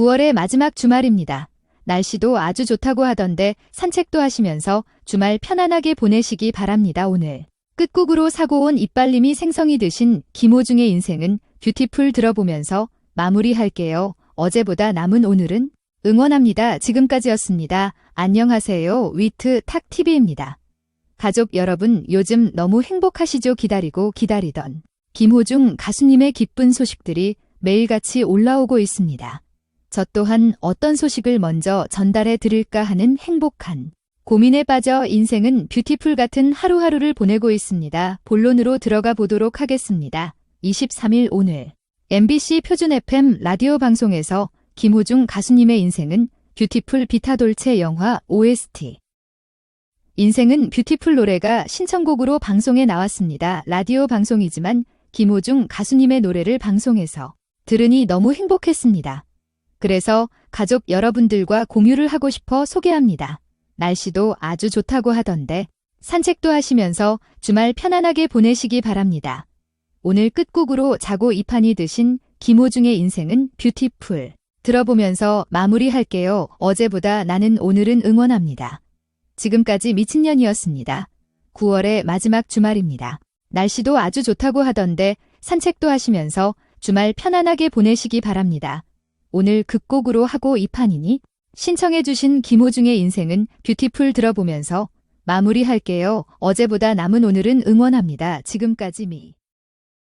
9월의 마지막 주말입니다. 날씨도 아주 좋다고 하던데 산책도 하시면서 주말 편안하게 보내시기 바랍니다, 오늘. 끝곡으로 사고 온 이빨님이 생성이 드신 김호중의 인생은 뷰티풀 들어보면서 마무리할게요. 어제보다 남은 오늘은 응원합니다. 지금까지였습니다. 안녕하세요. 위트 탁TV입니다. 가족 여러분, 요즘 너무 행복하시죠? 기다리고 기다리던 김호중 가수님의 기쁜 소식들이 매일같이 올라오고 있습니다. 저 또한 어떤 소식을 먼저 전달해 드릴까 하는 행복한 고민에 빠져 인생은 뷰티풀 같은 하루하루를 보내고 있습니다. 본론으로 들어가 보도록 하겠습니다. 23일 오늘 MBC 표준 FM 라디오 방송에서 김호중 가수님의 인생은 뷰티풀 비타돌체 영화 OST 인생은 뷰티풀 노래가 신청곡으로 방송에 나왔습니다. 라디오 방송이지만 김호중 가수님의 노래를 방송해서 들으니 너무 행복했습니다. 그래서 가족 여러분들과 공유를 하고 싶어 소개합니다. 날씨도 아주 좋다고 하던데 산책도 하시면서 주말 편안하게 보내시기 바랍니다. 오늘 끝곡으로 자고 이판이 드신 김호중의 인생은 뷰티풀 들어보면서 마무리할게요. 어제보다 나는 오늘은 응원합니다. 지금까지 미친년이었습니다. 9월의 마지막 주말입니다. 날씨도 아주 좋다고 하던데 산책도 하시면서 주말 편안하게 보내시기 바랍니다. 오늘 극곡으로 하고 이 판이니 신청해주신 김호중의 인생은 뷰티풀 들어보면서 마무리할게요. 어제보다 남은 오늘은 응원합니다. 지금까지 미.